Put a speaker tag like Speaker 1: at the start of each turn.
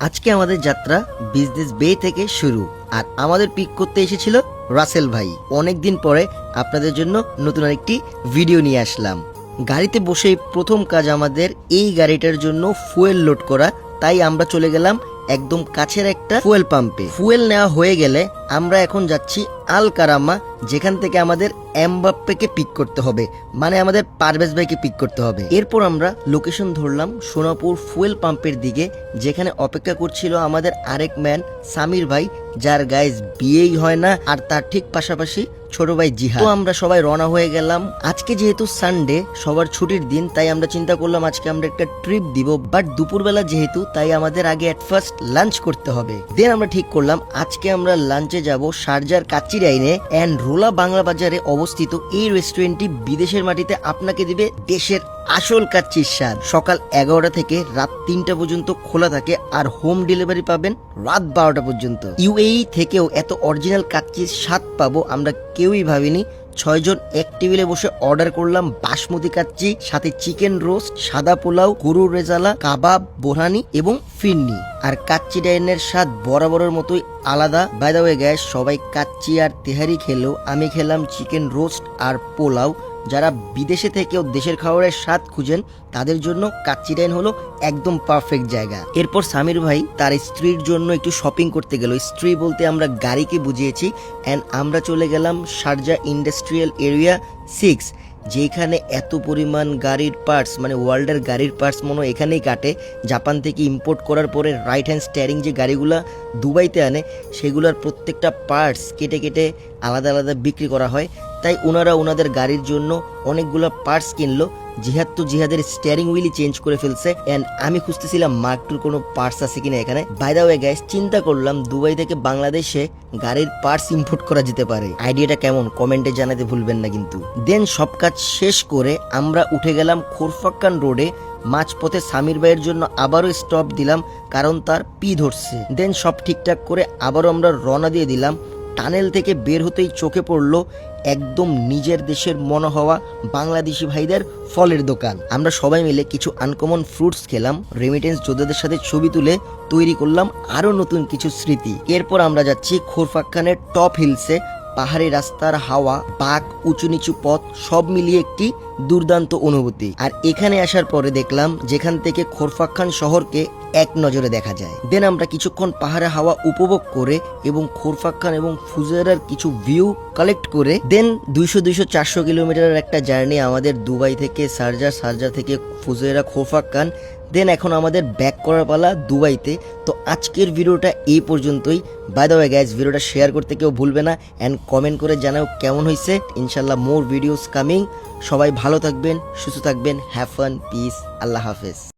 Speaker 1: আজকে আমাদের যাত্রা বিজনেস বে থেকে শুরু। আর আমাদের পিক করতে এসেছিল রাসেল ভাই। অনেকদিন পরে আপনাদের জন্য নতুন আরেকটি ভিডিও নিয়ে আসলাম। গাড়িতে বসে প্রথম কাজ আমাদের এই গাড়িটার জন্য ফুয়েল লোড করা। তাই আমরা চলে গেলাম একদম কাছের একটা ফুয়েল পাম্পে ফুয়েল নেওয়া হয়ে গেলে আমরা এখন যাচ্ছি আল কারামা, যেখান থেকে আমাদের এমবাপ্পেকে পিক করতে হবে। মানে আমাদের পারভেজ ভাইকে পিক করতে হবে। এরপর আমরা লোকেশন ধরলাম সোনাপুর ফুয়েল পাম্পের দিকে, যেখানে অপেক্ষা করছিল আমাদের আরেক ম্যান সামির ভাই, যার গাইজ বিয়েই হয় না, আর তার ঠিক পাশাপাশি ছোট ভাই জিহা তো আমরা সবাই রওনা হয়ে গেলাম। আজকে যেহেতু সানডে সবার ছুটির দিন, তাই আমরা চিন্তা করলাম আজকে আমরা একটা ট্রিপ দিব বাট দুপুরবেলা যেহেতু, তাই আমাদের আগে এট ফার্স্ট লাঞ্চ করতে হবে। দেন আমরা ঠিক করলাম, আজকে আমরা লাঞ্চে যাব শারজার কাচ্চি লাইনে অ্যান্ড রোলা বাংলা বাজারে অবস্থিত এই রেস্টুরেন্টটি বিদেশের মাটিতে আপনাকে দিবে দেশের আসল কাচ্চির স্বাদ। সকাল এগারোটা থেকে রাত তিনটা পর্যন্ত খোলা থাকে আর হোম ডেলিভারি পাবেন রাত বারোটা পর্যন্ত। ইউএই থেকেও এত অরিজিনাল কাচ্চির স্বাদ পাবো আমরা কেউই ভাবিনি। ছয়জন এক টেবিলে বসে অর্ডার করলাম বাসমতি কাচ্চি, সাথে চিকেন রোস্ট, সাদা পোলাও গরু রেজালা, কাবাব, বোরহানি এবং ফিরনি। আর কাচ্চি ডাইনের স্বাদ বরাবরের মতোই আলাদা। বাইদা হয়ে গ্যাস সবাই কাচ্চি আর তেহারি খেলেও আমি খেলাম চিকেন রোস্ট আর পোলাও। যারা বিদেশে থেকেও দেশের খাবারের স্বাদ খুঁজেন, তাদের জন্য কাচ্চি ডাইন হলো একদম পারফেক্ট জায়গা। এরপর সামির ভাই তার স্ত্রীর জন্য একটু শপিং করতে গেল। স্ত্রী বলতে আমরা গাড়িকে বুঝিয়েছি। অ্যান্ড আমরা চলে গেলাম শারজা ইন্ডাস্ট্রিয়াল এরিয়া সিক্স যেখানে এত পরিমাণ গাড়ির পার্টস মানে ওয়ার্ল্ডের গাড়ির পার্টস মনে এখানেই কাটে। জাপান থেকে ইম্পোর্ট করার পরে রাইট হ্যান্ড স্টিয়ারিং যে গাড়িগুলা দুবাইতে আনে, সেগুলোর প্রত্যেকটা পার্টস কেটে কেটে আলাদা আলাদা বিক্রি করা হয়। তাই ওনারা ওনাদের গাড়ির জন্য অনেকগুলো পার্টস কিনলো। জিহাদ তো জিহাদের স্টিয়ারিং হুইলই চেঞ্জ করে ফেলছে। এন্ড আমি খুঁজতেছিলাম মার্ক টুর কোনো পার্টস আছে কিনা এখানে। বাই দা ওয়ে গ্যাস চিন্তা করলাম দুবাই থেকে বাংলাদেশে গাড়ির পার্টস ইম্পোর্ট করা যেতে পারে। আইডিয়াটা কেমন? কমেন্টে জানাতে ভুলবেন না কিন্তু। দেন সব কাজ শেষ করে আমরা উঠে গেলাম খোরফাক্কান রোডে মাঝপথে সামির ভাইয়ের জন্য আবারও স্টপ দিলাম, কারণ তার পি ধরছে। দেন সব ঠিকঠাক করে আবারও আমরা রওনা দিয়ে দিলাম। টানেল থেকে বের হতেই চোখে পড়ল একদম নিজের দেশের মনে হওয়া বাংলাদেশি ভাইদের ফলের দোকান। আমরা সবাই মিলে কিছু আনকমন ফ্রুটস খেলাম রেমিটেন্স যোদ্ধাদের সাথে ছবি তুলে তৈরি করলাম আরও নতুন কিছু স্মৃতি। এরপর আমরা যাচ্ছি খোরফাক খানের টপ হিলসে পাহাড়ি রাস্তার হাওয়া পাক উঁচু নিচু পথ, সব মিলিয়ে একটি দুর্দান্ত অনুভূতি। আর এখানে আসার পরে দেখলাম, যেখান থেকে খোরফাক্কান শহরকে এক নজরে দেখা যায়। দেন আমরা কিছুক্ষণ পাহাড়ে হাওয়া উপভোগ করে এবং খোরফাক্কান এবং ফুজেরার কিছু ভিউ কালেক্ট করে, দেন দুইশো দুইশো চারশো কিলোমিটারের একটা জার্নি আমাদের দুবাই থেকে সারজা সারজা থেকে ফুজেরা খোরফাক্কান দেন এখন আমাদের ব্যাক করার পালা দুবাইতে। তো আজকের ভিডিওটা এই পর্যন্তই। বাই দ্য ওয়ে গ্যাস ভিডিওটা শেয়ার করতে কেউ ভুলবে না অ্যান্ড কমেন্ট করে জানাও কেমন হয়েছে ইনশাল্লাহ মোর ভিডিওস কামিং সবাই ভালো থাকবেন, সুস্থ থাকবেন হ্যাভ ফান পিস আল্লাহ হাফেজ।